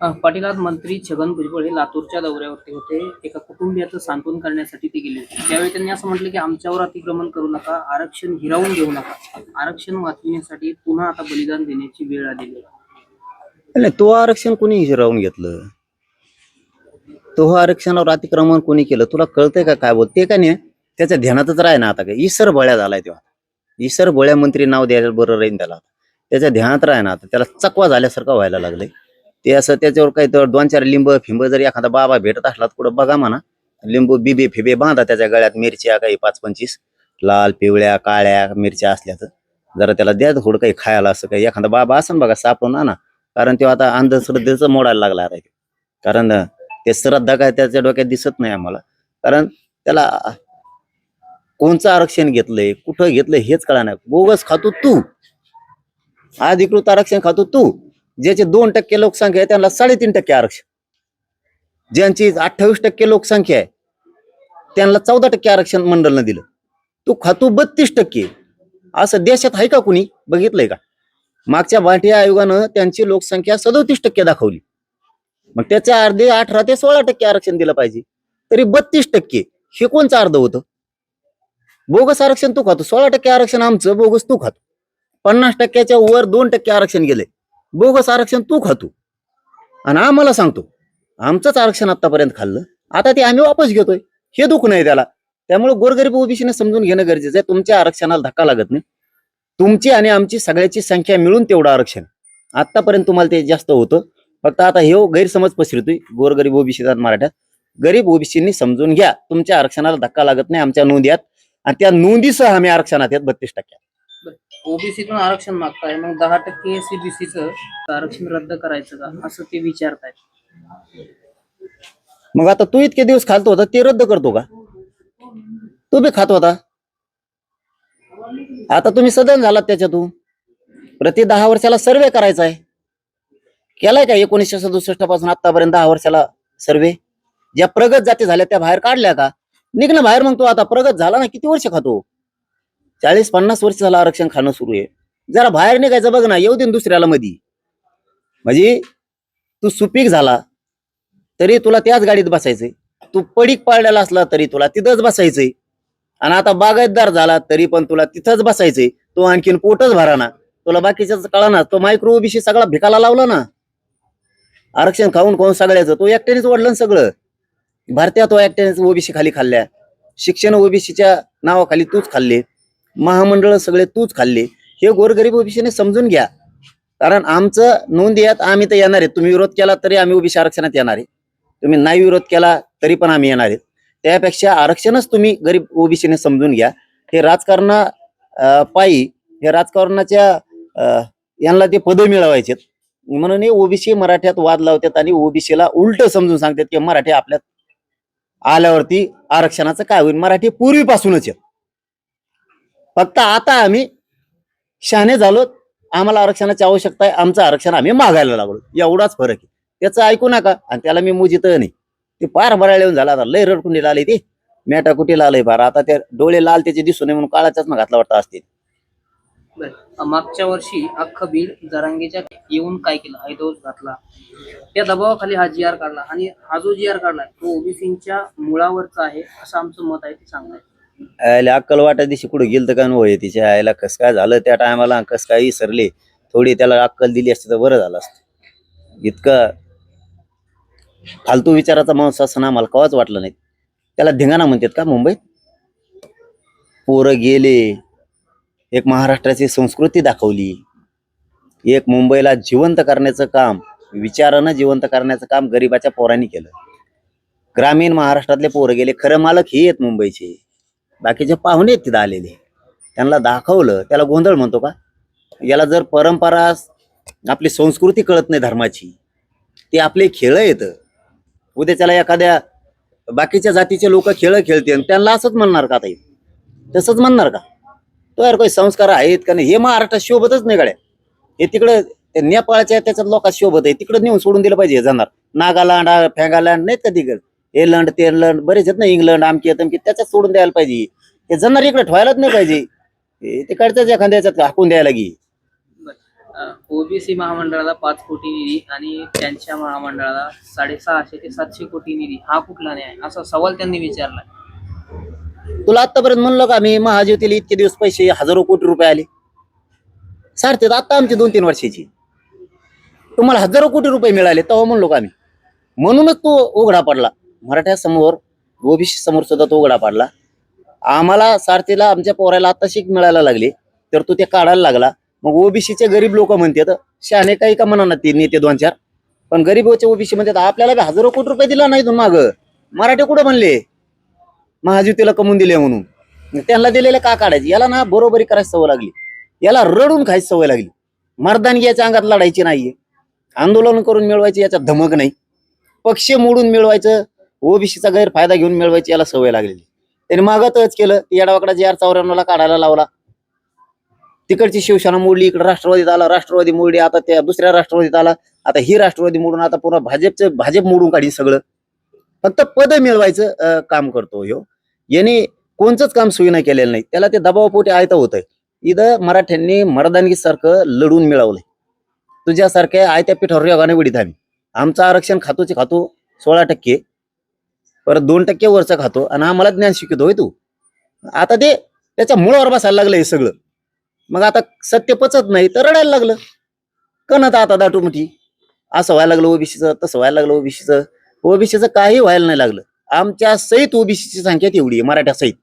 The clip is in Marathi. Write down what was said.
पाटीलात पाटील आज मंत्री छगन भुजबळ हे लातूरच्या दौऱ्यावरती होते. एका कुटुंबियाचं सांत्वन करण्यासाठी ते गेले होते. त्यावेळी त्यांनी असं म्हटलं की आमच्यावर अतिक्रमण करू नका आरक्षण हिरावून घेऊ नका. आरक्षण वाचविण्यासाठी पुन्हा आता बलिदान देण्याची वेळ आलेली आहे. तो आरक्षण कोणी हिरावून घेतलं? तो आरक्षणावर अतिक्रमण कोणी केलं? तुला कळतंय का काय बोलते का नाही? त्याच्या ध्यानातच राह ना आता काय ईसर बळ्या झालाय तेव्हा. ईसर बळ्या मंत्री नाव द्यायला बरं राहील त्याला त्याच्या ध्यानात राह ना आता. त्याला चकवा झाल्यासारखं व्हायला लागलंय. ते असं त्याच्यावर काही तर दोन चार लिंब फिंब जर एखादा बाबा भेटत असला तर कुठं बघा म्हणा. लिंबू बिबे फिबे बांधा त्याच्या गळ्यात मिरच्या काही पाच पंचवीस. लाल पिवळ्या काळ्या मिरच्या असल्या तर जरा त्याला द्या थोडं काही खायला असं काही एखादा बाबा असं बघा सापडून आणा. कारण तो आता अंधश्रद्धेचं मोडायला लागला आहे. कारण ते श्रद्धा काय त्याच्या डोक्यात दिसत नाही आम्हाला. कारण त्याला कोणचं आरक्षण घेतलंय कुठं घेतलंय हेच कळा नाही बोगस खातो तू. अधिकृत आरक्षण खातो तू. ज्याचे दोन टक्के लोकसंख्या आहे त्यांना साडेतीन टक्के आरक्षण. ज्यांची अठ्ठावीस टक्के लोकसंख्या आहे त्यांना चौदा टक्के आरक्षण मंडळनं दिलं. तू खातो बत्तीस टक्के. असं देशात आहे का कुणी? बघितलंय का? मागच्या भाटिया आयोगानं त्यांची लोकसंख्या सदोतीस टक्के दाखवली. मग त्याच्या अर्धे अठरा ते सोळा टक्के आरक्षण दिलं पाहिजे. तरी बत्तीस टक्के हे कोणचं अर्ध होतं? बोगस आरक्षण तू खातो. सोळा टक्के आरक्षण आमचं बोगस तू खातो. पन्नास टक्क्याच्या वर दोन टक्के आरक्षण गेले. बोगस आरक्षण तू खातो. आणि आम्हाला सांगतो आमचंच आरक्षण आतापर्यंत खाल्लं. आता ते आम्ही वापस घेतोय. हे दुःख नाही त्याला. त्यामुळे गोरगरीब ओबीसीने समजून घेणं गरजेचं आहे. तुमच्या आरक्षणाला धक्का लागत नाही. तुमची आणि आमची सगळ्याची संख्या मिळून तेवढं आरक्षण. आतापर्यंत तुम्हाला ते जास्त होतं. फक्त आता हे हो गैरसमज पसरतोय गोरगरीब ओबीसी मराठ्यात. गरीब ओबीसींनी समजून घ्या तुमच्या आरक्षणाला धक्का लागत नाही आमच्या नोंदी आहेत. आणि त्या नोंदीसह आम्ही आरक्षणात आहेत बत्तीस टक्क्यात. ओबीसीतून आरक्षण मागताय मग दहा टक्के एससीबीसीचं आरक्षण रद्द करायचं का? असं ते विचारतायत. मग आता तू इतके दिवस खालतो होता ते रद्द करतो का? तू बी खात होता. आता तुम्ही सदन झालात त्याच्यातून प्रति दहा वर्षाला सर्वे करायचा आहे केलाय का एकोणीसशे सदुसष्टपासून आतापर्यंत दहा वर्षाला सर्वे ज्या प्रगत जाती झाल्या त्या बाहेर काढल्या का? निघ ना बाहेर मग तू आता प्रगत झाला ना किती वर्ष खातो? चाळीस पन्नास वर्ष झालं आरक्षण खाणं सुरू आहे. जरा बाहेर निघायचं बघ ना येऊ दे दुसऱ्याला मधी. म्हणजे तू सुपीक झाला तरी तुला त्याच गाडीत बसायचंय. तू पडीक पाळलेला असला तरी तुला तिथंच बसायचंय. आणि आता बागायतदार झाला तरी पण तुला तिथंच बसायचंय. तो आणखीन पोटच भरा ना. तुला बाकीच्याच कळा ना तो मायक्रो ओबीसी सगळा भिकाला लावला ना. आरक्षण खाऊन खाऊन सगळ्याचं तो एकट्यानेच वाढलं ना सगळं. भारतीय तो एकट्यानेच ओबीसी खाली खाल्ल्या. शिक्षण ओबीसीच्या नावाखाली तूच खाल्ले. महामंडळ सगळे तूच खाल्ले. हे गोरगरीब ओबीसीने समजून घ्या. कारण आमचं नोंदी आहेत आम्ही तर येणार आहे तुम्ही विरोध केला तरी आम्ही ओबीसी आरक्षणात येणार आहे तुम्ही नाही विरोध केला तरी पण आम्ही येणार आहेत. त्यापेक्षा आरक्षणच तुम्ही गरीब ओबीसीने समजून घ्या. हे राजकारणा अं, पायी हे राजकारणाच्या यांना ते पद मिळवायचे म्हणून हे ओबीसी मराठ्यात वाद लावतात आणि ओबीसीला उलट समजून सांगतात की मराठी आपल्यात आल्यावरती आरक्षणाचं काय होईल? मराठी पूर्वीपासूनच आहे फक्त आता आम्ही शहाणे झालो. आम्हाला आरक्षणाची आवश्यकता आहे. आमचं आरक्षण आम्ही मागायला लागलो. एवढाच फरक आहे. त्याचं ऐकू नका. आणि त्याला मी मुजित नाही. ते पार भरायला येऊन झाला. आता लय रडकुंडीला आले ते. मेटा कुठे आलंय फार? आता ते डोळे लाल त्याचे दिसू नये म्हणून काळाचाच ना घातला वाटतं असतील बरं. मागच्या वर्षी अख्खं बीड जरांगीच्या येऊन काय केलं? हैदोस घातला. त्या दबावाखाली हा जी आर काढला. आणि हा जो जी आर काढलाय तो ओबीसीच्या मुळावरचा आहे असं आमचं मत आहे ते सांगताय आयला अक्कल वाटा दिवशी कुठे गेलं तर काय होय तिच्या आईला कस काय झालं त्या टायमाला कस काय विसरले? थोडी त्याला अक्कल दिली असती तर बरं झालं असतं. इतकं फालतू विचाराचा माणूस असं ना मला कवाच वाटलं नाही. त्याला धिंगाणा म्हणतात का मुंबईत? पोरं गेले एक महाराष्ट्राची संस्कृती दाखवली एक मुंबईला जिवंत करण्याचं काम विचारानं जिवंत करण्याचं काम गरिबाच्या पोरांनी केलं. ग्रामीण महाराष्ट्रातले पोरं गेले खरं मालक हे आहेत मुंबईचे. बाकीचे पाहुणे आहेत तिथं आलेले. त्यांना दाखवलं त्याला गोंधळ म्हणतो का? याला जर परंपरा आपली संस्कृती कळत नाही धर्माची ते आपले खेळ येतं उद्या त्याला एखाद्या बाकीच्या जातीचे लोक खेळ खेळते त्यांना असंच म्हणणार का ताई? तसंच म्हणणार का? तो यार काही संस्कार आहेत का नाही? हे महाराष्ट्रात शोभतच नाही गड्या. हे तिकडे ते नेपाळच्या त्याच्यात लोकात शोभत आहे. तिकडं नेऊन सोडून दिलं पाहिजे हे जाणार. नागालँड आ, नाहीत का तिकडे? हे लंड ते लंड बरेच आहेत ना इंग्लंड आमकी तमकी त्याच्यात सोडून द्यायला पाहिजे. हे जाणार इकडे ठेवायलाच नाही पाहिजे. हे तिकडच्याच एखाद्या याच्यात हाकून द्यायला गी ओबीसी महामंडळाला पाच कोटी निधी आणि त्यांच्या महामंडळाला साडेसहाशे ते सातशे कोटी निधी. हा कुठला न्याय? असा सवाल त्यांनी विचारला. तुला आतापर्यंत म्हणलं का मी महाज्योतीला इतके दिवस पैसे हजारो कोटी रुपये आले? सारखेच आता आमची दोन तीन वर्षाची. तुम्हाला हजारो कोटी रुपये मिळाले तेव्हा म्हणलो का आम्ही म्हणूनच तो उघडा पडला. मराठ्या समोर ओबीसी समोर सुद्धा तो उघडा पडला. आम्हाला सारथीला आमच्या पोराला आता शिक मिळायला लागली. तर तो ते काढायला लागला. मग ओबीसीचे गरीब लोक म्हणतात शहाणे काही का म्हणा ते नेते दोन चार? पण गरीबचे ओबीसी म्हणतात आपल्याला हजारो कोटी रुपये दिला नाही माग. मराठे कुठं म्हणले? महाजुतीला कमवून दिले म्हणून. त्यांना दिलेले का काढायचे? याला ना बरोबरी करायची सवय लागली. याला रडून खायची सवय लागली. मर्दानगी याच्या अंगात लढायची नाहीये. आंदोलन करून मिळवायचे याच्यात धमक नाही. पक्ष मोडून मिळवायचं. ओबीसीचा गैरफायदा घेऊन मिळवायची याला सवय लागलेली. त्याने मागतच केलं येडावाकडा जे आर चौऱ्याण्णवला काढायला लावला. तिकडची शिवसेना मोडली इकडे राष्ट्रवादीत आला राष्ट्रवादी मोडली आता त्या दुसऱ्या राष्ट्रवादीत आला आता ही राष्ट्रवादी मोडून आता पुन्हा भाजपचं भाजप मोडून काढी सगळं. फक्त पद मिळवायचं काम करतो ह्यो. याने कोणचंच काम सोयीनं केलेलं नाही. त्याला ते दबावपोटी आयता होतंय. इथं मराठ्यांनी मरदानगी सारखं लढून मिळवलंय. तुझ्यासारख्या आयत्या पिठावर योगाने वडीत आम्ही आमचं आरक्षण खातोचे खातो सोळा टक्के. परत दोन टक्के वरचा खातो आणि आम्हाला ज्ञान शिकवतोय तू? आता ते त्याच्या मुळावर बसायला लागलं हे सगळं. मग आता सत्य पचत नाही तर रडायला लागलं. कणत आता दाटू मठी. असं व्हायला लागलं ओबीसीचं तसं व्हायला लागलं ओबीसीचं. ओबीसीचं काही व्हायला नाही लागलं. आमच्या सहित ओबीसीची संख्या तेवढी आहे मराठ्या सहित.